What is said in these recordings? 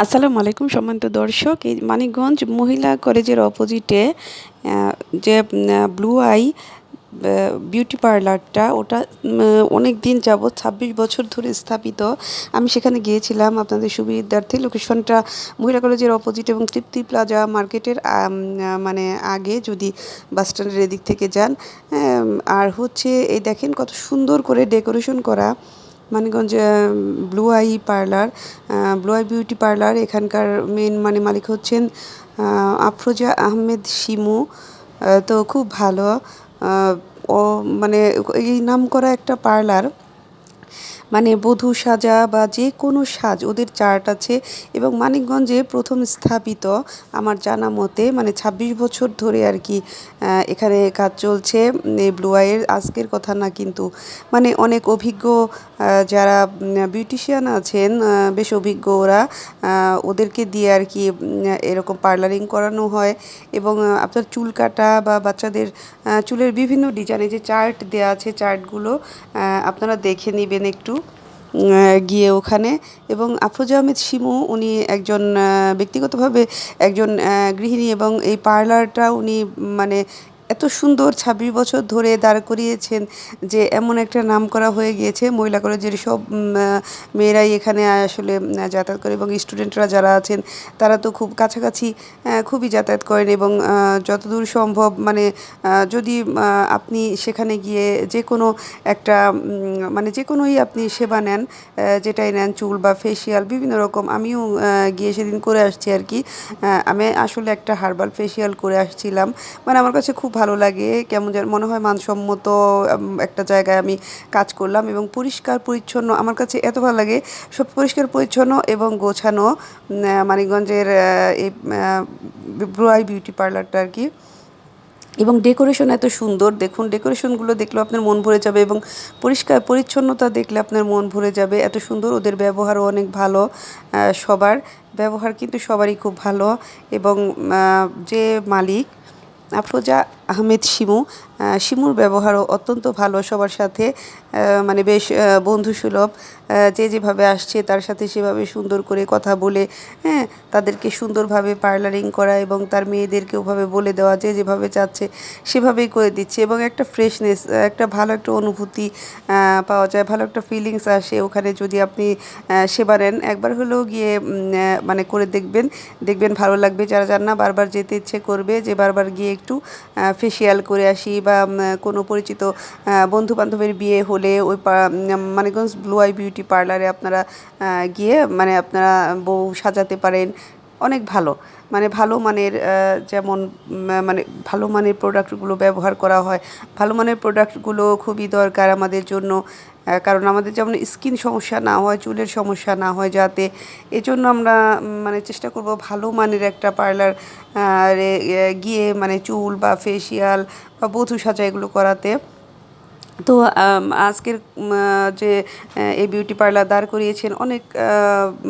আসসালামু আলাইকুম সম্মানিত দর্শক। এই মানিকগঞ্জ মহিলা কলেজের অপোজিটে যে ব্লু আই বিউটি পার্লারটা ওটা অনেক দিন যাবৎ ছাব্বিশ বছর ধরে স্থাপিত। আমি সেখানে গিয়েছিলাম আপনাদের সুবিধার্থে। লোকেশনটা মহিলা কলেজের অপোজিট এবং তৃপ্তি প্লাজা মার্কেটের মানে আগে যদি বাস স্ট্যান্ডের এদিক থেকে যান। আর হচ্ছে, এই দেখেন কত সুন্দর করে ডেকোরেশন করা। Manikganj blue eye parlour blue eye beauty parlour এখানকার মেন মানে মালিক হচ্ছেন আফরোজা আহমেদ শিমু তো খুব ভালো ও মানে এই নাম করা একটা পার্লার মানে বধূ সাজা বা যে কোনো সাজ, ওদের চার্ট আছে এবং মানিকগঞ্জে প্রথম স্থাপিত আমার জানা মতে মানে ২৬ বছর ধরে আর কি এখানে কাজ চলছে। ব্লু আজকের কথা না কিন্তু মানে অনেক অভিজ্ঞ যারা বিউটিশিয়ান আছেন বেশ অভিজ্ঞ ওরা ওদেরকে দিয়ে আর কি এরকম পার্লারিং করানো হয় এবং আপনার চুল কাটা বা বাচ্চাদের চুলের বিভিন্ন ডিজাইনে যে চার্ট দেওয়া আছে, চার্টগুলো আপনারা দেখে নেবেন একটু। গিয়ে ওখানে এবং আফরোজা আহমেদ শিমু উনি একজন ব্যক্তিগতভাবে একজন গৃহিণী এবং এই পার্লারটা উনি মানে এত সুন্দর ছাব্বিশ বছর ধরে দাঁড় করিয়েছেন যে এমন একটা নাম করা হয়ে গিয়েছে। মহিলা কলেজের সব মেয়েরাই এখানে আসলে যাতায়াত করে এবং স্টুডেন্টরা যারা আছেন, তারা তো খুব কাছাকাছি খুবই যাতায়াত করেন এবং যতদূর সম্ভব মানে যদি আপনি সেখানে গিয়ে যে কোনো একটা মানে যে কোনোই আপনি সেবা নেন যেটাই নেন, চুল বা ফেসিয়াল বিভিন্ন রকম, আমিও গিয়ে সেদিন করে আসছি আর কি। আমি আসলে একটা হার্বাল ফেসিয়াল করে আসছিলাম। মানে আমার কাছে খুব ভালো লাগে, কেমন যেন মনে হয় মানসম্মত একটা জায়গায় আমি কাজ করলাম এবং পরিষ্কার পরিচ্ছন্ন, আমার কাছে এত ভালো লাগে, সব পরিষ্কার পরিচ্ছন্ন এবং গোছানো মানিকগঞ্জের এই ব্রুয়াই বিউটি পার্লারটা আর কি। এবং ডেকোরেশন এত সুন্দর, দেখুন ডেকোরেশনগুলো দেখলে আপনার মন ভরে যাবে এবং পরিষ্কার পরিচ্ছন্নতা দেখলে আপনার মন ভরে যাবে। এত সুন্দর, ওদের ব্যবহারও অনেক ভালো সবার ব্যবহার কিন্তু সবারই খুব ভালো এবং যে মালিক, আফরোজা আহমেদ শিমু। শিমুর ব্যবহারও অত্যন্ত ভালো সবার সাথে। মানে বেশ বন্ধুসুলভ। যে যেভাবে আসছে তার সাথে সেভাবে সুন্দর করে কথা বলে হ্যাঁ তাদেরকে সুন্দরভাবে পার্লারিং করা এবং তার মেয়েদেরকে ওভাবে বলে দেওয়া, যে যেভাবে চাচ্ছে সেভাবেই করে দিচ্ছে এবং একটা ফ্রেশনেস একটা ভালো একটা অনুভূতি পাওয়া যায়, ভালো একটা ফিলিংস আসে ওখানে যদি আপনি সেবা নেন। একবার হলেও গিয়ে মানে করে দেখবেন। দেখবেন ভালো লাগবে। যারা যান না বারবার যেতে ইচ্ছে করবে যে বারবার গিয়ে একটু ফেসিয়াল করে আসি বা কোনো পরিচিত বন্ধু বান্ধবের বিয়ে হলে ওই মানিকগঞ্জ ব্লু আই বিউটি পার্লারে আপনারা গিয়ে মানে আপনারা বউ সাজাতে পারেন। অনেক ভালো। মানে ভালো মানের যেমন মানে ভালো মানের প্রোডাক্টগুলো ব্যবহার করা হয়। ভালো মানের প্রোডাক্টগুলো খুবই দরকার আমাদের জন্য কারণ আমাদের যেমন স্কিন সমস্যা না হয়, চুলের সমস্যা না হয় যাতে, এজন্য আমরা মানে চেষ্টা করব ভালো মানের একটা পার্লার গিয়ে মানে চুল বা ফেসিয়াল বা বধূ সাজা এগুলো করাতে। তো আজকের যে এই বিউটি পার্লার দাঁড় করিয়েছেন অনেক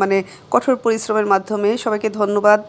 মানে কঠোর পরিশ্রমের মাধ্যমে সবাইকে ধন্যবাদ।